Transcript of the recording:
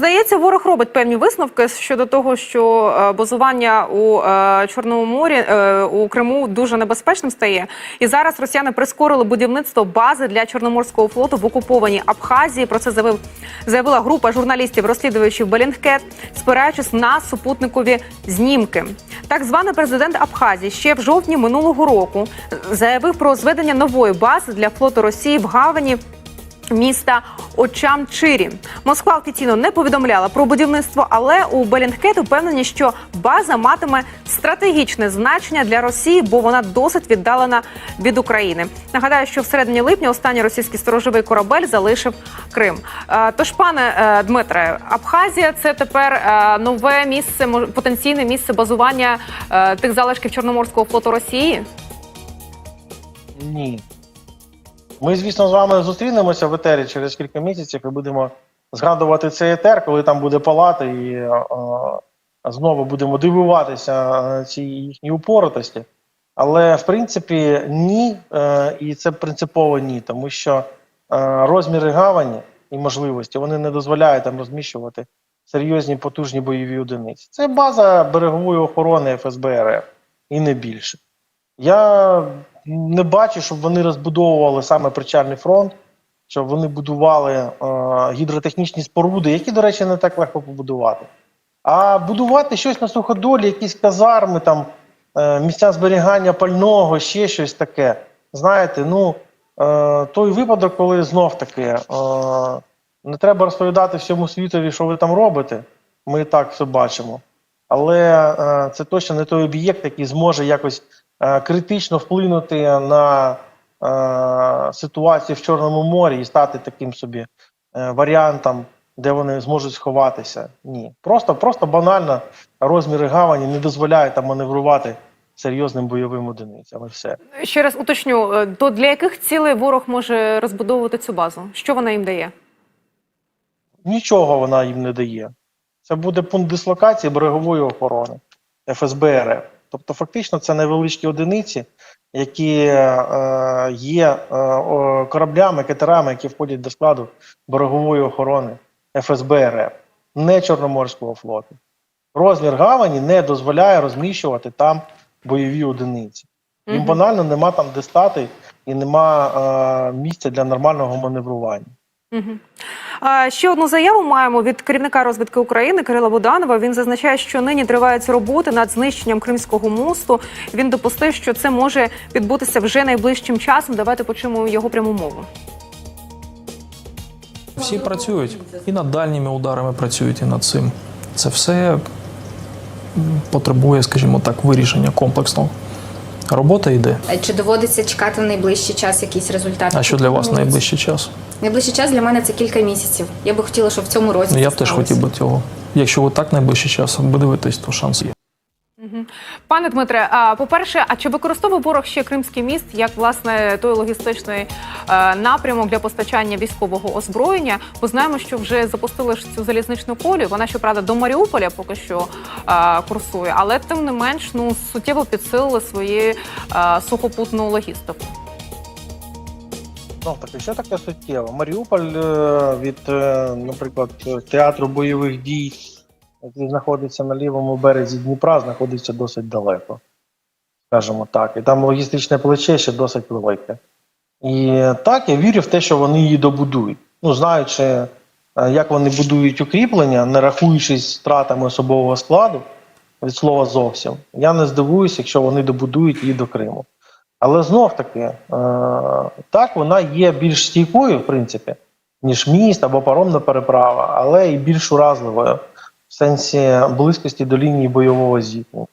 Здається, ворог робить певні висновки щодо того, що е, базування у е, Чорному морі е, у Криму дуже небезпечним стає. І зараз росіяни прискорили будівництво бази для Чорноморського флоту в окупованій Абхазії. Про це заявив заявила група журналістів, розслідувачів Белінгкет, спираючись на супутникові знімки. Так званий президент Абхазії ще в жовтні минулого року заявив про зведення нової бази для флоту Росії в Гавані міста Очамчирі. Москва офіційно не повідомляла про будівництво, але у Белінгкет упевнені, що база матиме стратегічне значення для Росії, бо вона досить віддалена від України. Нагадаю, що в середині липня останній російський сторожовий корабель залишив Крим. Е, Тож, пане е, Дмитре, Абхазія це тепер е, нове місце, потенційне місце базування тих залишків Чорноморського флоту Росії. Ні. Ми, звісно, з вами зустрінемося в етері через кілька місяців і будемо згадувати цей етер, коли там буде палати, і е, е, знову будемо дивуватися е, цій їхній упоротості. Але в принципі ні, е, і це принципово ні, тому що е, розміри гавані і можливості вони не дозволяють там розміщувати серйозні потужні бойові одиниці. Це база берегової охорони ФСБ РФ і не більше. Я не бачу, щоб вони розбудовували саме причальний фронт, щоб вони будували е, гідротехнічні споруди, які, до речі, не так легко побудувати. А будувати щось на суходолі, якісь казарми, там, е, місця зберігання пального, ще щось таке. Знаєте, ну е, той випадок, коли знов таки е, не треба розповідати всьому світові, що ви там робите. Ми так все бачимо. Але е, це точно не той об'єкт, який зможе якось критично вплинути на е, ситуацію в Чорному морі і стати таким собі е, варіантом, де вони зможуть сховатися. Ні. Просто, просто банально розміри гавані не дозволяють там маневрувати серйозним бойовим одиницям. І все. Ще раз уточню, е, то для яких цілей ворог може розбудовувати цю базу? Що вона їм дає? Нічого вона їм не дає. Це буде пункт дислокації берегової охорони ФСБ РФ. Тобто, фактично, це невеличкі одиниці, які е, є е, кораблями, катерами, які входять до складу берегової охорони ФСБ РФ, не Чорноморського флоту. Розмір гавані не дозволяє розміщувати там бойові одиниці. Їм банально нема там де стати і нема е, місця для нормального маневрування. Ще одну заяву маємо від керівника розвідки України Кирила Буданова. Він зазначає, що нині триваються роботи над знищенням Кримського мосту. Він допустив, що це може відбутися вже найближчим часом. Давайте почуємо його пряму мову. Всі працюють і над дальніми ударами працюють, і над цим. Це все потребує, скажімо так, вирішення комплексного. Робота йде. Чи доводиться чекати в найближчий час якісь результати? А що для вас найближчий час? Найближчий час для мене це кілька місяців. Я би хотіла, щоб в цьому році. Ну, я б теж хотів би цього. Якщо ви так найближчий час ви дивитесь, то шанс є. Пане Дмитре, по-перше, а чи використовує ворог ще Кримський міст як власне той логістичний е, напрямок для постачання військового озброєння? Бо знаємо, що вже запустили цю залізничну колію. Вона щоправда до Маріуполя поки що е, курсує, але тим не менш ну суттєво підсилили свої е, сухопутну логістику. Ну, так, що таке суттєво? Маріуполь від, наприклад, театру бойових дій, який знаходиться на лівому березі Дніпра, знаходиться досить далеко, скажімо так. І там логістичне плече ще досить велике. І так, я вірю в те, що вони її добудують. Ну, знаючи, е, як вони будують укріплення, не рахуючись втратами особового складу, від слова зовсім, я не здивуюся, якщо вони добудують її до Криму. Але знов таки, е, так, вона є більш стійкою, в принципі, ніж міст або паромна переправа, але і більш уразливою в сенсі близькості до лінії бойового зіткнення.